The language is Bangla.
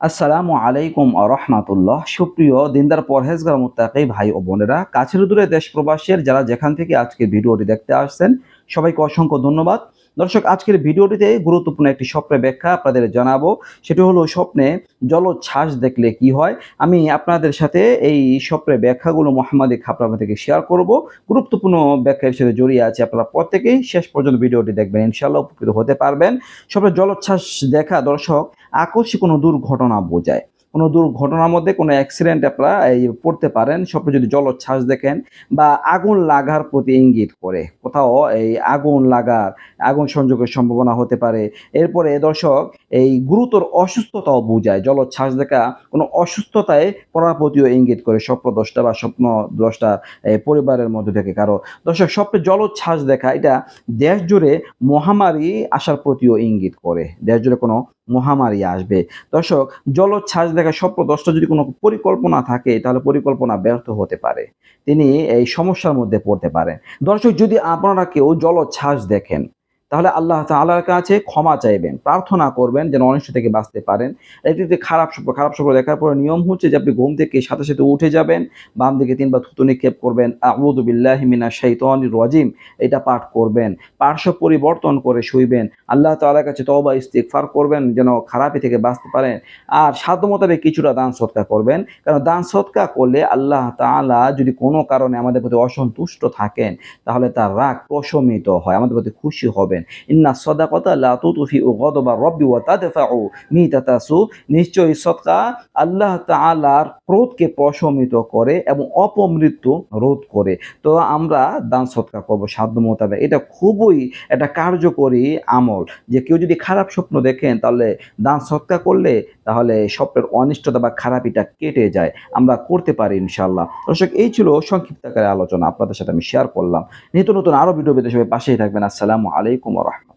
আসসালামু আলাইকুম রহমাতুল্লাহ। সুপ্রিয় দিনদার পরহেজগার মুত্তাকি ভাই ও বোনেরা, কাছের দূরে দেশ প্রবাসের যারা যেখান থেকে আজকের ভিডিওটি দেখতে আসছেন, সবাইকে অসংখ্য ধন্যবাদ। দর্শক, আজকের ভিডিওটিতে গুরুত্বপূর্ণ একটি স্বপ্নের ব্যাখ্যা আপনাদের জানাব। সেটি হলো স্বপ্নে জলোচ্ছ্বাস দেখলে কি হয়? আমি আপনাদের সাথে এই স্বপ্নের ব্যাখ্যাগুলো মোহাম্মদী খাপড়া থেকে শেয়ার করব। গুরুত্বপূর্ণ ব্যাখ্যার সাথে জড়িয়ে আছে আপনারা প্রত্যেকেই। শেষ পর্যন্ত ভিডিওটি দেখবেন ইনশাল্লাহ উপকৃত হতে পারবেন। স্বপ্নে জলোচ্ছ্বাস দেখা, দর্শক আকস্মিক কোনো দুর্ঘটনা বোঝায়। কোনো দুর্ঘটনার মধ্যে কোনো অ্যাক্সিডেন্ট আপনারা এই পড়তে পারেন সবটা যদি জলোচ্ছ্বাস দেখেন বা আগুন লাগার প্রতি ইঙ্গিত করে। কোথাও এই আগুন লাগার, আগুন সংযোগের সম্ভাবনা হতে পারে। এরপরে দর্শক এই গুরুতর অসুস্থতাও বোঝায়। জলোচ্ছ্বাস দেখা কোনো অসুস্থতায় পড়ার প্রতিও ইঙ্গিত করে স্বপ্ন দশটা বা স্বপ্ন এই পরিবারের মধ্যে থেকে কারও। দর্শক, স্বপ্নে জলোচ্ছ্বাস দেখা, এটা দেশ জুড়ে মহামারী আসার প্রতিও ইঙ্গিত করে। দেশ জুড়ে কোনো মহামারী আসবে। দর্শক জলোচ্ছ্বাস দেখা স্বপ্ন দশটা যদি কোনো পরিকল্পনা থাকে, তাহলে পরিকল্পনা ব্যর্থ হতে পারে। তিনি এই সমস্যার মধ্যে পড়তে পারেন। দর্শক, যদি আপনারা কেউ জলোচ্ছ্বাস দেখেন তাহলে আল্লাহ তাআলার কাছে ক্ষমা চাইবেন, প্রার্থনা করবেন যেন অনিষ্ট থেকে বাঁচতে পারেন। একটি খারাপ স্বপ্ন খারাপ স্বপ্ন দেখার পরে নিয়ম হচ্ছে যে আপনি ঘুম থেকে সাথে সাথে উঠে যাবেন, বাম দিকে তিনবার থুতু নিক্ষেপ করবেন, আউযু মিনা শাইতানির রাজিম এটা পাঠ করবেন, পার্শ্ব পরিবর্তন করে শুইবেন, আল্লাহ তাআলার কাছে তওবা, ইস্তিগফার করবেন যেন খারাপি থেকে বাঁচতে পারেন, আর সাধ্য মোতাবেক কিছুটা দান সৎকা করবেন, কারণ দান সৎকা করলে আল্লাহ তাআলা যদি কোনো কারণে আমাদের প্রতি অসন্তুষ্ট থাকেন, তাহলে তার রাগ প্রশমিত হয়, আমাদের প্রতি খুশি হবেন। ইন্না সদাকতা লা তুতুফি ও গদবা রব্বি ওয়া তাদফাউ মিতাতাসু নিশ্চয়ই সদকা আল্লাহ তাআলার ক্রোধকে প্রশমিত করে এবং অপমৃত্যু রোধ করে। তো আমরা দান সৎকার করব সাধ্য মোতাবেক। এটা খুবই একটা কার্যকরী আমল। যে কেউ যদি খারাপ স্বপ্ন দেখেন, তাহলে দান সৎকার করলে তাহলে স্বপ্নের অনিষ্টতা বা খারাপিটা কেটে যায়। আমরা করতে পারি ইনশাল্লাহ দর্শক, এই ছিল সংক্ষিপ্ত আকারে আলোচনা। আপনাদের সাথে আমি শেয়ার করলাম। নিত্য নতুন আরও ভিডিও পেতে সবাই পাশেই থাকবেন। আসসালামু আলাইকুম। রহমতুল্লাহ